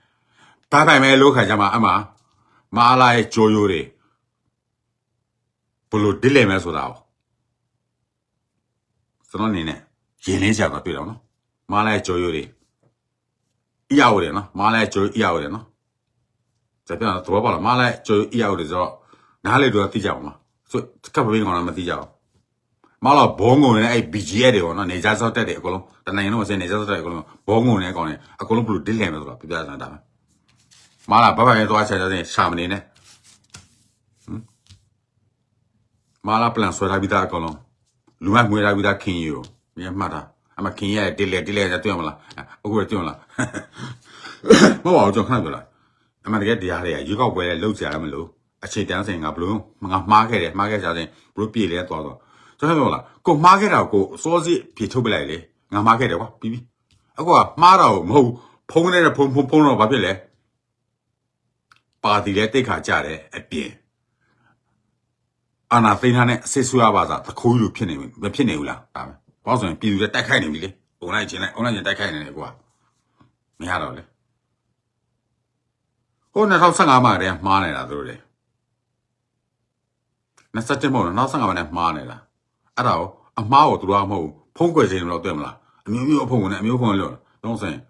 ဘာပိုင်မဲလို့ခါကြမှာအမှမာလာရဲ့ကြိုးရိုးတွေဘလို့ဒစ်လဲမဲဆိုတာ哦ကျွန်တော်အနေနဲ့ရင်လင်းကြတော့တွေ့တော့နော်မာလာရဲ့ကြိုးရိုးတွေအရာဝတယ်နော်မာလာရဲ့ကြိုးအရာဝတယ်နော်စပြန်တော့ဘာပါလားမာလာရဲ့ကြိုးအရာဝတယ်ဆိုတော့နားလေတော့သိကြအောင်လားဆိုကပ်ပင်းကောင်တော့မသိကြအောင် မလာဘောငုံနဲ့အဲ့ BGF တွေပေါ့နော်နေကြစောက်တက်တယ်အကုန်လုံးတနိုင်ငံလုံးဆင်းနေကြစောက်တက်တယ်အကုန်လုံးဘောငုံနဲ့အကောင်နဲ့အကုန်လုံးဘလို့ဒစ်လဲမဲဆိုတော့ပြပြစမ်းတာပဲမလာဘဘရဲ့သွားချင်တဲ့ရှာမနေနဲ့ဟမ်မလာပလန်ဆွဲထားပြီးသားအကောင်လုံးလူမငွေထားပြီးသားခင်ယူမြင်မှတ်တာအမခင်ရဲ့တစ်လေတစ်လေတွေ့မလားအခုတွေ့မလားမဟုတ်ပါဘူးကျွန်တော်ခဏပြောလိုက်အမှန်တကယ်တရားတွေကရွေးကောက်ပွဲလဲလောက်ကြရမလို့အခြေတန်းစင်ငါဘလို့ငါမှားခဲ့တယ်မှားခဲ့ကြတဲ့ဘလို့ပြေလဲသွားတော့ ကျွန်တော်ပြောလားကိုမှားခဲ့တာကိုစောစီဖြေထုတ်ပလိုက်လေငါမှားခဲ့တယ်ကွာပြီးပြီအခုကမှားတာကိုမဟုတ်ဖုံးနေတဲ့ဖုံးဖုံးဖုံးတော့ဘာဖြစ်လဲပါတီလဲတိတ်ခါကြတယ်အပြင်အာနာသိန်းထားနဲ့အစစ်ဆွေးရပါစားတခိုးလူဖြစ်နေမဖြစ်နေဘူးလားဒါပဲဘာလို့ဆိုရင်ပြည်သူတွေတိုက်ခိုက်နေပြီလေအွန်လိုင်းချင်းလိုက်အွန်လိုင်းချင်းတိုက်ခိုက်နေတယ်ကွာမရတော့လေဟို2015မှာတည်းမှားနေတာသူတို့လေ27မို့နောက်15မှာတည်းမှားနေတာ အဲ့ဒါကိုအမှားကိုသူတို့ကမဟုတ်ဘူးဖုံးကွယ်ခြင်းလို့တွေ့မလားအမျိုးမျိုးအဖုံနဲ့အမျိုးဖုံလို့တော့ဆိုရင်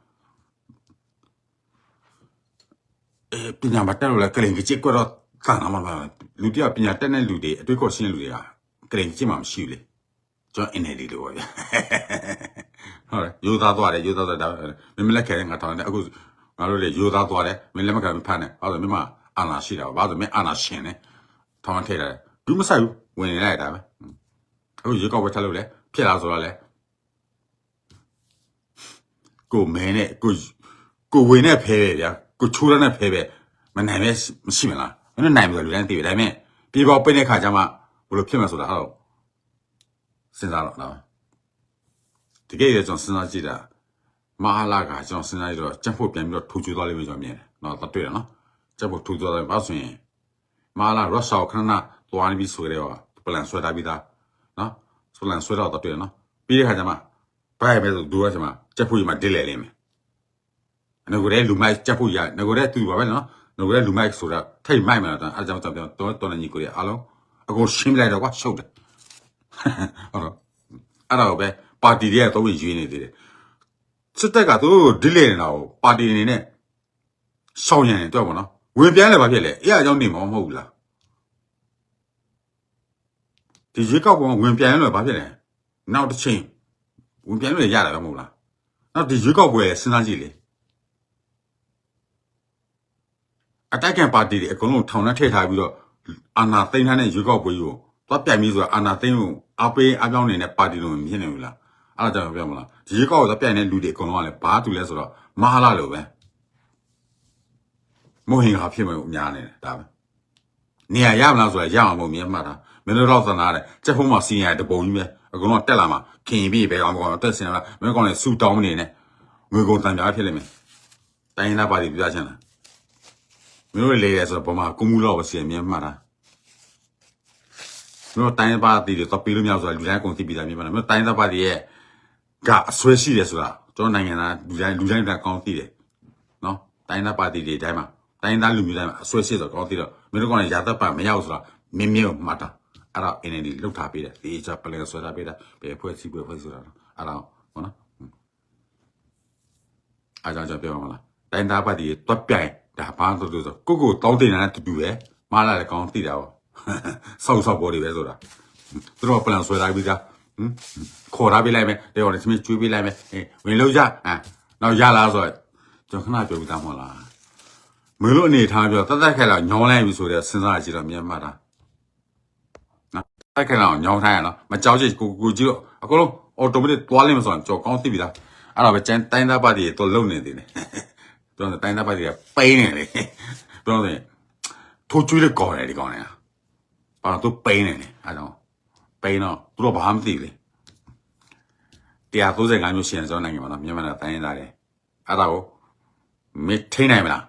အဲပညာမတက်လို့လဲကရင်ကြီးကွက်တော့သံနာမှာပါလူတယောက်ပညာတက်တဲ့လူတွေအတွေ့အကြုံရှင်းလူတွေကကရင်ကြီးမှမရှိဘူးလေကျွန်တော်အင်းနေလေးလို့ပါဗျာဟုတ်တယ်ယူသားသွားတယ်ယူသားသွားတယ်မင်းမလက်ခဲငါထောင်းတယ်အခုငါတို့လေယူသားသွားတယ်မင်းလက်မခံဖမ်းတယ်ဟုတ်တယ်မင်းမအာနာရှိတာဘာလို့မင်းအာနာရှင်နေထောင်းထည့်တယ်ဘူးမဆိုင်ဘူးဝင်နေလိုက်တာပဲ အခုရေကောက်ပဲထားလို့လေဖြစ်လာဆိုတော့လေကိုမဲနဲ့ကိုကိုဝင်နဲ့ဖဲပဲဗျာကိုချိုးရနဲ့ဖဲပဲမနိုင်မဲမရှိမလားမင်းနိုင်ပြီလူတိုင်းသိပြီဒါပေမဲ့ပြေပေါပိတ်တဲ့ခါကျမှဘယ်လိုဖြစ်မှာဆိုတာဟုတ်စဉ်းစားတော့နော်တကယ်လည်းကျွန်တော်စဉ်းစားကြည့်တာမဟာလာကကျွန်တော်စဉ်းစားကြည့်တော့ကြက်ဖို့ပြန်ပြီးတော့ထူချူသွားလိမ့်မယ်ကျွန်တော်မြင်တယ်နော်တတွေ့တယ်နော်ကြက်ဖို့ထူချူသွားတယ်ဘာဆိုရင်မဟာလာရုရှားခဏနာသွားနေပြီဆိုကြတော့ပလန်ဆွဲထားပြီးသား နော်ဆိုလန်ဆွဲတော့တတွေ့တယ်နော်ပြီးတဲ့ခါကျမှဘိုင်ပဲဆိုဒူရချင်မှာကြက်ဖို့ရမှာတစ်လဲလိမ့်မယ်ငကိုတဲ့လူမိုက်ကြက်ဖို့ရငကိုတဲ့သူပါပဲနော်ငကိုတဲ့လူမိုက်ဆိုတာထိတ်မိုက်မှာတော့အဲကြောင့်ကြောင့်တော့တော်နေကြီးကိုရအားလုံးအကုန်ရှင်းလိုက်တော့ကွာရှုပ်တယ်ဟုတ်တော့အဲ့တော့ပဲပါတီတွေကတော့ရွေးနေသေးတယ်စစ်တပ်ကသူတို့ဒီလေနေတာကိုပါတီအနေနဲ့ရှောင်ရံနေတော့ဗောနော်ဝင်ပြန်လည်းဘာဖြစ်လဲအဲ့အကြောင်းနေမှာမဟုတ်ဘူးလား ဒီရွေးကောက်ပုံဝင်ပြန်လည်းဘာဖြစ်လဲနောက်တစ်ချိန်ဝင်ပြန်လည်းရတာပဲမဟုတ်လားနောက်ဒီရွေးကောက်ပွဲစဉ်းစားကြည့်လေအတိုက်ကန်ပါတီတွေအကုန်လုံးထောင်ထဲထည့်ထားပြီးတော့အာဏာသိမ်းထားတဲ့ရွေးကောက်ပွဲကိုသွားပြိုင်ပြီးဆိုတော့အာဏာသိမ်းကိုအပေးအပြောင်းနေတဲ့ပါတီလုံးမြင်နေဘူးလားအဲ့ဒါကြောင့်ပြောမလားဒီရွေးကောက်ကိုသွားပြိုင်တဲ့လူတွေအကုန်လုံးကလည်းဘာတူလဲဆိုတော့မဟာလာလို့ပဲမိုဟင်ဟာဖြစ်မှာအများနေတယ်ဒါပဲနေရာရမလားဆိုတော့ရအောင်မဟုတ်မြင်မှတ်တာ မင်းတို့တော့သနာတယ်စက်ဖုံးမှာစီရင်ရတပုံကြီးပဲအကုန်လုံးတက်လာမှာခင်ပြီးပဲကောင်ကောင်တက်စင်လာမင်းကောင်လည်းစူတောင်းနေနေငွေကုန်တန်ပြားဖြစ်လိမ့်မယ်တိုင်းနာပါတီပြချင်လားမင်းတို့လေရဲဆိုတော့ပုံမှာကုမှုလောက်ပဲစီရင်မြင်မှတ်တာမင်းတို့တိုင်းပါတီတွေတော့ပြီးလို့မရဘူးဆိုတာလူတိုင်းအကုန်သိပြီးသားမြင်မှတ်တာမင်းတို့တိုင်းသားပါတီရဲ့ကအဆွဲရှိတယ်ဆိုတာကျွန်တော်နိုင်ငံသားလူတိုင်းလူတိုင်းကကောင်းသိတယ်နော်တိုင်းသားပါတီတွေတိုင်းမှာတိုင်းသားလူမျိုးတိုင်းမှာအဆွဲရှိဆိုတော့ကောင်းသိတော့မင်းတို့ကလည်းရာသက်ပါမရဘူးဆိုတာမင်းမြင်မှတ်တာ အဲ့တော့ NLD လောက်ထားပေးတယ်ဒီချပလန်ဆွဲထားပေးတာဘယ်ဖွဲ့စီဘယ်ဖွဲ့ဆိုတာအဲ့တော့ဟုတ်နော်အားကြောင့်ကျွန်တော်ပြောမှာလားတိုင်းသားပါတီတွက်ပြိုင်ဒါဘာလို့လဲဆိုကိုကိုတောင်းတင်တာတူတူပဲမလာလည်းကောင်းသိတာပေါ့ဆောက်ဆောက်ပေါ်တွေပဲဆိုတာသူတို့ပလန်ဆွဲထားပြီးသားဟမ်ခေါ်ထားပေးလိုက်မယ်တေော်လည်းသမီးကျွေးပေးလိုက်မယ်အေးဝင်လို့ရအဲနောက်ရလားဆိုတော့ကျွန်တော်ခဏပြောပြီးသားမဟုတ်လားမင်းတို့အနေထားပြောတတ်တတ်ခဲလောက်ညောင်းလိုက်ပြီဆိုတော့စဉ်းစားကြည့်တော့မြန်မာတာ နော်တက်ခဲလောက်ညောင်းထားရနော်မကြောက်ချစ်ကိုကိုကြည့်တော့အကုန်လုံးအော်တိုမက်တွားလိမ့်မဆိုတော့ကြော်ကောင်းသိပြီသားအဲ့တော့ပဲကျန်တိုင်းသားပါတီတော့လုံနေသေးတယ်ပြောတယ်တိုင်းသားပါတီကပိန်းနေလေပြောတယ်ထိုးကျွေးတဲ့ကောင်းတယ်ဒီကောင်းတယ်ဘာလို့သူပိန်းနေလဲအဲ့တော့ပိန်းတော့သူတို့ဘာမှမသိလေ135မျိုးရှိရင်ကျွန်တော်နိုင်ငံမှာတော့မြန်မာတိုင်းသားတယ်အဲ့ဒါကိုမထိနိုင်မလား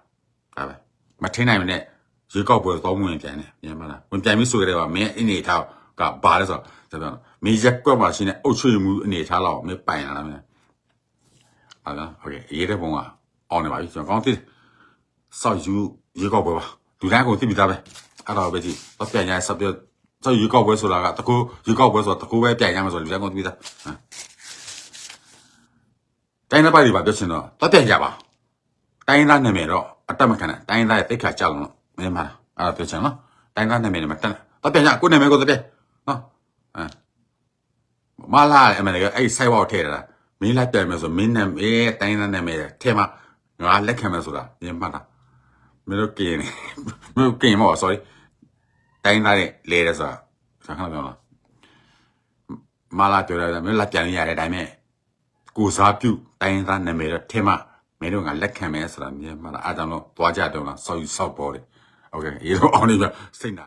ဒါပဲမထိနိုင်မနဲ့ရေကောက်ပွဲတော့ဝင်ပြန်တယ်မြန်မာလားဝင်ပြန်ပြီဆိုကြတယ်ကမင်းအနေထား ကဘာလဲဆိုတော့ကျွန်တော်မင်းရက်ကွက်မှာရှိနေအုတ်ချွေမှုအနေထားတော့မင်းပိုင်လာလားမင်းဟုတ်လားโอเคရေးတဲ့ပုံကအောင်နေပါပြီကျွန်တော်ကောင်းသိစောက်ယူရေကောက်ပွဲပါလူတိုင်းကိုသိပြီးသားပဲအဲ့တော့ပဲကြည့်တော့ပြန်ရဆက်ပြစောက်ရေကောက်ပွဲဆိုတာကတကူရေကောက်ပွဲဆိုတာတကူပဲပြန်ရမှာဆိုလူတိုင်းကိုသိပြီးသားဟမ်တိုင်းသားပိုက်တွေပါပြောချင်တော့တော့ပြန်ကြပါတိုင်းသားနာမည်တော့အတက်မခံနဲ့တိုင်းသားရဲ့တိတ်ခါကြောက်လို့မင်းမလားအဲ့ဒါပြောချင်နော်တိုင်းသားနာမည်နဲ့မတက်တော့ပြန်ကြကိုနာမည်ကိုတော့ပြန် နော်ဟမ်မလာအမေကအဲ့ဆိုင်ဝေါထည့်တာမင်းလိုက်ပြန်မယ်ဆိုမင်းနာမည်တိုင်းသားနာမည်ထဲမှာငါလက်ခံမယ်ဆိုတာမင်းမှတ်တာမင်းတို့ကင်းမင်းတို့ကင်းမော sorry တိုင်းသားရဲ့လေတဲ့ဆိုတာဆန်ခဏပြောလားမလာပြောတယ်မင်းလက်ပြန်ရတဲ့အတိုင်းပဲကိုစားပြုတိုင်းသားနာမည်တော့ထဲမှာမင်းတို့ကလက်ခံမယ်ဆိုတာမြင်မှလားအားကြောင့်တော့သွားကြတော့လားစောက်ယူစောက်ပေါ်တယ်โอเคရေတော့အောင်နေပြစိတ်နာ